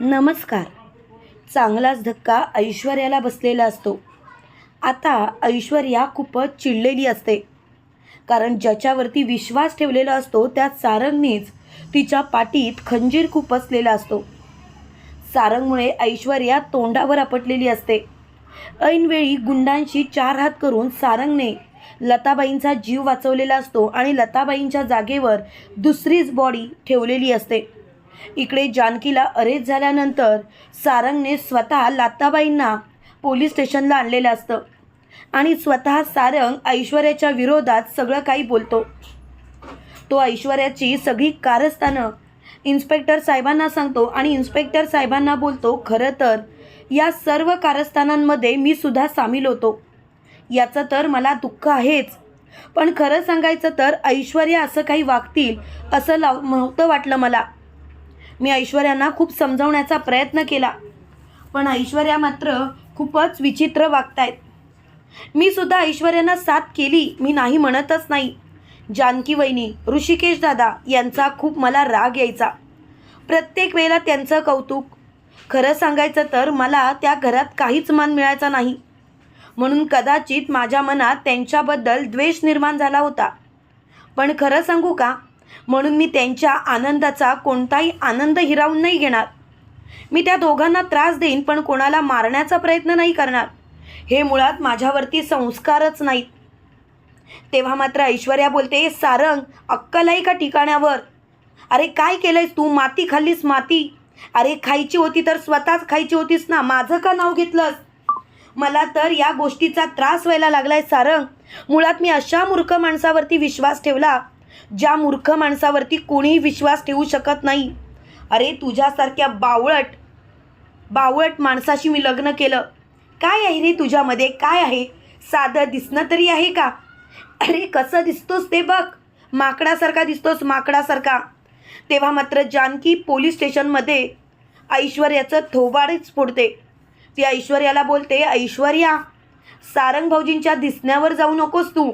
नमस्कार. चांगलाच धक्का ऐश्वर्याला बसलेला असतो. आता ऐश्वर्या खूपच चिडलेली असते. कारण ज्याच्यावरती विश्वास ठेवलेला असतो त्या सारंगनेच तिच्या पाठीत खंजीर खुपसलेला असतो. सारंगमुळे ऐश्वर्या तोंडावर आपटलेली असते. ऐनवेळी गुंडांशी चार हात करून सारंगने लताबाईंचा जीव वाचवलेला असतो आणि लताबाईंच्या जागेवर दुसरीच बॉडी ठेवलेली असते. इकडे जानकीला अरेस्ट झाल्यानंतर सारंगने स्वतः लाताबाईंना पोलीस स्टेशनला आणलेलं असतं. आणि स्वतः सारंग ऐश्वर्याच्या विरोधात सगळं काही बोलतो. तो ऐश्वर्याची सगळी कारस्थानं इन्स्पेक्टर साहेबांना सांगतो आणि इन्स्पेक्टर साहेबांना बोलतो खरं तर या सर्व कारस्थानांमध्ये मी सुद्धा सामील होतो. याचं तर मला दुःख आहेच. पण खरं सांगायचं तर ऐश्वर्या असं काही वागतील असं लाव नव्हतं वाटलं मला. मी ऐश्वर्यांना खूप समजावण्याचा प्रयत्न केला. पण ऐश्वर्या मात्र खूपच विचित्र वागतायत. मी सुद्धा ऐश्वर्यांना साथ केली मी नाही म्हणतच नाही. जानकी वहिनी ऋषिकेश दादा यांचा खूप मला राग यायचा. प्रत्येक वेळेला त्यांचं कौतुक. खरं सांगायचं तर मला त्या घरात काहीच मान मिळायचा नाही. म्हणून कदाचित माझ्या मनात त्यांच्याबद्दल द्वेष निर्माण झाला होता. पण खरं सांगू का? म्हणून मी त्यांच्या आनंदाचा कोणताही आनंद हिरावून नाही घेणार. मी त्या दोघांना त्रास देईन पण कोणाला मारण्याचा प्रयत्न नाही करणार. हे मुळात माझ्यावरती संस्कारच नाहीत. तेव्हा मात्र ऐश्वर्या बोलते सारंग अक्कल आहे का ठिकाण्यावर? अरे काय केलंयस तू? माती खाल्लीस माती? अरे खायची होती तर स्वतःच खायची होतीस ना? माझं का नाव घेतलंस? मला तर या गोष्टीचा त्रास व्हायला लागलाय सारंग. मुळात मी अशा मूर्ख माणसावरती विश्वास ठेवला ज्या मूर्ख माणसावरती कोणीही विश्वास ठेवू शकत नाही. अरे तुझ्यासारख्या बावळट बावळट माणसाशी मी लग्न केलं. काय आहे रे तुझ्यामध्ये? काय आहे? साधं दिसणं तरी आहे का? अरे कसं दिसतोस ते बघ. माकडासारखा दिसतोस माकडासारखा. तेव्हा मात्र जानकी पोलीस स्टेशनमध्ये ऐश्वर्याचं थोबाडच फोडते. ती ऐश्वर्याला बोलते ऐश्वर्या सारंग भाऊजींच्या दिसण्यावर जाऊ नकोस तू.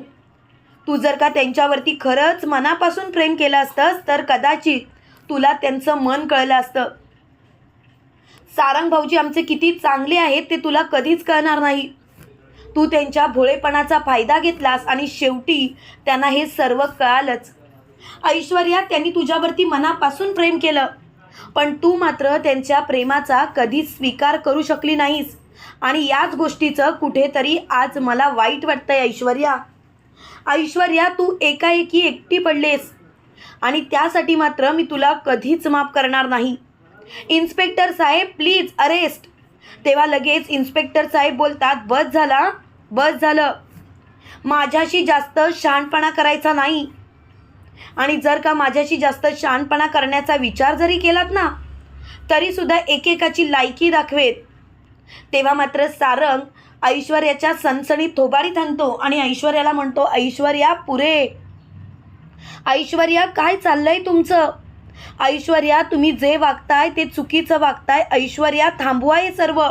तू जर का त्यांच्यावरती खरंच मनापासून प्रेम केलं असतंस तर कदाचित तुला त्यांचं मन कळलं असतं. सारंग भाऊजी आमचे किती चांगले आहेत ते तुला कधीच कळणार नाही. तू त्यांच्या भोळेपणाचा फायदा घेतलास आणि शेवटी त्यांना हे सर्व कळालंच. ऐश्वर्या त्यांनी तुझ्यावरती मनापासून प्रेम केलं. पण तू मात्र त्यांच्या प्रेमाचा कधीच स्वीकार करू शकली नाहीस. आणि याच गोष्टीचं कुठेतरी आज मला वाईट वाटतंय ऐश्वर्या. ऐश्वर्या तू एकाएकी एकटी पडलेस. आणि त्यासाठी मात्र मी तुला कधीच माफ करणार नाही. इन्स्पेक्टर साहेब प्लीज अरेस्ट. तेव्हा लगेच इन्स्पेक्टर साहेब बोलतात बस झाला बस झालं. माझ्याशी जास्त शहाणपणा करायचा नाही. आणि जर का माझ्याशी जास्त शहाणपणा करण्याचा विचार जरी केलात ना तरीसुद्धा एकेकाची लायकी दाखवेत. तेव्हा मात्र सारंग ऐश्वर्याच्या सणसणीत थोबाडीत आणतो आणि ऐश्वर्याला म्हणतो ऐश्वर्या पुरे. ऐश्वर्या काय चाललंय तुमचं? ऐश्वर्या तुम्ही जे वागताय ते चुकीचं वागताय. ऐश्वर्या थांबवा हे सर्व.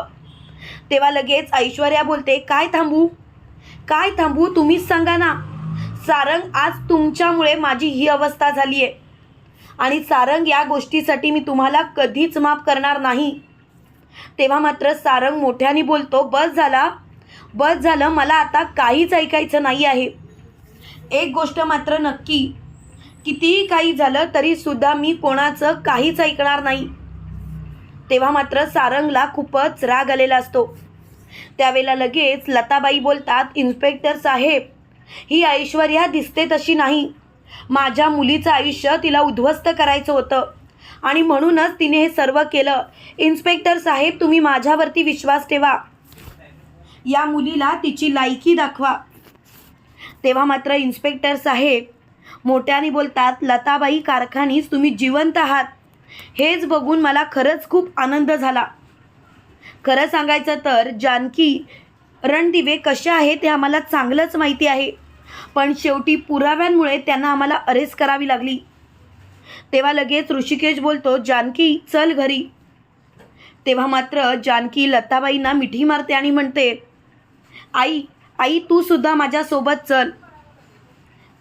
तेव्हा लगेच ऐश्वर्या बोलते काय थांबू? काय थांबू? तुम्हीच सांगा ना. सारंग आज तुमच्यामुळे माझी ही अवस्था झाली आहे आणि सारंग या गोष्टीसाठी मी तुम्हाला कधीच माफ करणार नाही. तेव्हा मात्र सारंग मोठ्याने बोलतो बस झाला. बस झालं मला आता काहीच ऐकायचं नाही आहे. एक गोष्ट मात्र नक्की कितीही काही झालं तरीसुद्धा मी कोणाचं काहीच ऐकणार नाही. तेव्हा मात्र सारंगला खूपच राग आलेला असतो. त्यावेळेला लगेच लताबाई बोलतात इन्स्पेक्टर साहेब ही ऐश्वर्या दिसते तशी नाही. माझ्या मुलीचं आयुष्य तिला उद्ध्वस्त करायचं होतं आणि म्हणूनच तिने हे सर्व केलं. इन्स्पेक्टर साहेब तुम्ही माझ्यावरती विश्वास ठेवा. या मुलीला तिची लायकी दाखवा. तेव्हा मात्र इन्स्पेक्टर साहेब मोठ्याने बोलतात लताबाई कारखानीस तुम्ही जिवंत आहात. हेच बघून मला खरंच खूप आनंद झाला. खरं सांगायचं तर जानकी रणदिवे कशा आहेत ते आम्हाला चांगलंच माहिती आहे. पण शेवटी पुराव्यांमुळे त्यांना आम्हाला अरेस्ट करावी लागली. तेव्हा लगेच ऋषिकेश बोलतो जानकी चल घरी. तेव्हा मात्र जानकी लताबाईंना मिठी मारते आणि म्हणते आई आई तू सुद्धा माझ्यासोबत चल.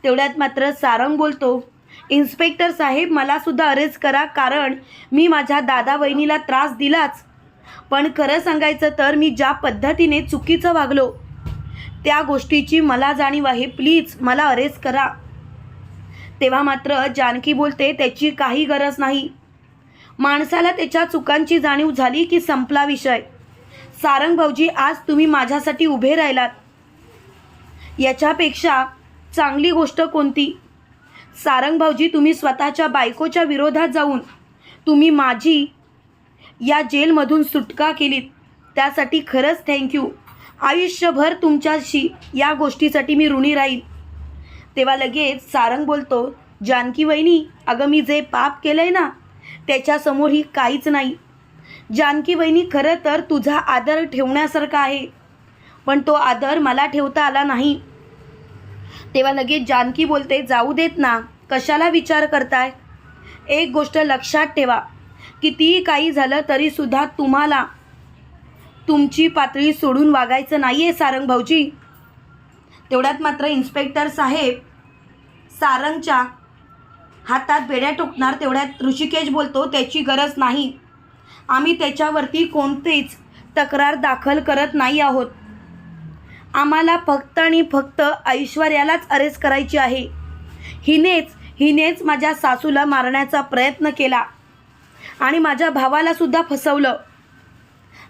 तेवढ्यात मात्र सारंग बोलतो इन्स्पेक्टर साहेब मला सुद्धा अरेस्ट करा कारण मी माझ्या दादा वहिनीला त्रास दिलाच. पण खरं सांगायचं तर मी ज्या पद्धतीने चुकीचं वागलो त्या गोष्टीची मला जाणीव आहे. प्लीज मला अरेस्ट करा. तेव्हा मात्र जानकी बोलते त्याची काही गरज नाही. माणसाला त्याच्या चुकांची जाणीव झाली की संपला विषय. सारंग भाऊजी आज तुम्ही माझ्यासाठी उभे राहिलात. याच्यापेक्षा चांगली गोष्ट कोणती? सारंग भाऊजी तुम्ही स्वतःच्या बायकोच्या विरोधात जाऊन तुम्ही माझी या जेलमधून सुटका केलीत. त्यासाठी खरंच थँक्यू आयुष्यभर तुमच्याशी या गोष्टीसाठी मी ऋणी राहील. तेव्हा लगेच सारंग बोलतो जानकी वहिनी अगं मी जे पाप केलं आहे ना त्याच्यासमोर ही काहीच नाही. जानकी वहिनी खरं तर तुझा आदर ठेवण्यासारखा आहे. पण तो आदर मला ठेवता आला नाही. तेव्हा लगेच जानकी बोलते जाऊ देत ना कशाला विचार करताय? एक गोष्ट लक्षात ठेवा कितीही काही झालं तरीसुद्धा तुम्हाला तुमची पातळी सोडून वागायचं नाही आहे सारंग भाऊजी. तेवढ्यात मात्र इन्स्पेक्टर साहेब सारंगच्या हातात बेड्या टोकणार तेवढ्यात ऋषिकेश बोलतो त्याची गरज नाही. आम्ही त्याच्यावरती कोणतीच तक्रार दाखल करत नाही आहोत. आम्हाला फक्त आणि फक्त ऐश्वर्यालाच अरेस्ट करायची आहे. हिनेच हिनेच माझ्या सासूला मारण्याचा प्रयत्न केला. आणि माझ्या भावालासुद्धा फसवलं.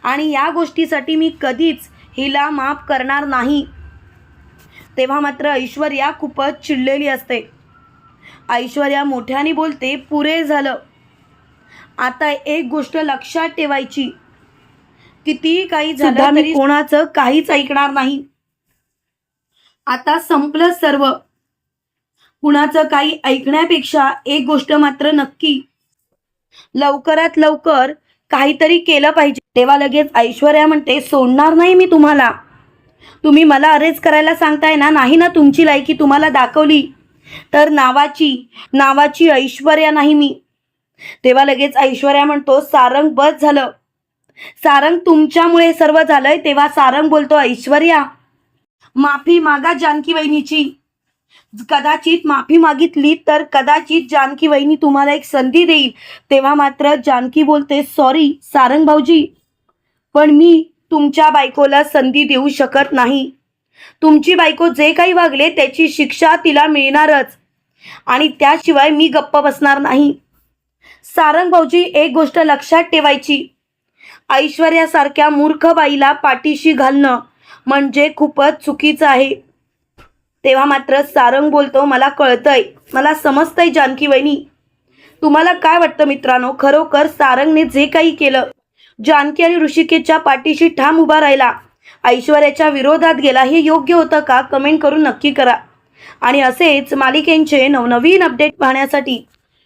आणि या गोष्टीसाठी मी कधीच हिला माफ करणार नाही. तेव्हा मात्र ऐश्वर्या खूपच चिडलेली असते. ऐश्वर्या मोठ्याने बोलते पुरे झालं. आता एक गोष्ट लक्षात ठेवायची. कितीही काही झालं तरी कोणाचं काहीच ऐकणार नाही. आता संपलं सर्व. कुणाचं काही ऐकण्यापेक्षा एक गोष्ट मात्र नक्की. लवकरात लवकर काहीतरी केलं पाहिजे. तेव्हा लगेच ऐश्वर्या म्हणते सोडणार नाही मी तुम्हाला. तुम्ही मला अरेस्ट करायला सांगताय ना? नाही ना तुमची लायकी तुम्हाला दाखवली. तर नावाची नावाची ऐश्वर्या नाही मी. तेव्हा लगेच ऐश्वर्या म्हणतो सारंग बस झालं. सारंग तुमच्यामुळे सर्व झालंय तेव्हा सारंग बोलतो ऐश्वर्या माफी मागा जानकी वहिनीची. कदाचित माफी मागितली तर कदाचित जानकी वहिनी तुम्हाला एक संधी देईल. तेव्हा मात्र जानकी बोलते सॉरी सारंग भाऊजी पण मी तुमच्या बायकोला संधी देऊ शकत नाही. तुमची बायको जे काही वागले त्याची शिक्षा तिला मिळणारच. आणि त्याशिवाय मी गप्प बसणार नाही. सारंग भाऊजी एक गोष्ट लक्षात ठेवायची. ऐश्वर्यासारख्या मूर्ख बाईला पाठीशी घालणं म्हणजे खूपच चुकीचं आहे. तेव्हा मात्र सारंग बोलतो मला कळतंय. मला समजतंय जानकी वहिनी. तुम्हाला काय वाटतं मित्रांनो? खरोखर सारंगने जे काही केलं जानकी आणि ऋषिकेच्या पाठीशी ठाम उभा राहिला. ऐश्वर्याच्या विरोधात गेला हे योग्य होतं का? कमेंट करून नक्की करा. आणि असेच मालिकेंचे नवनवीन अपडेट पाहण्यासाठी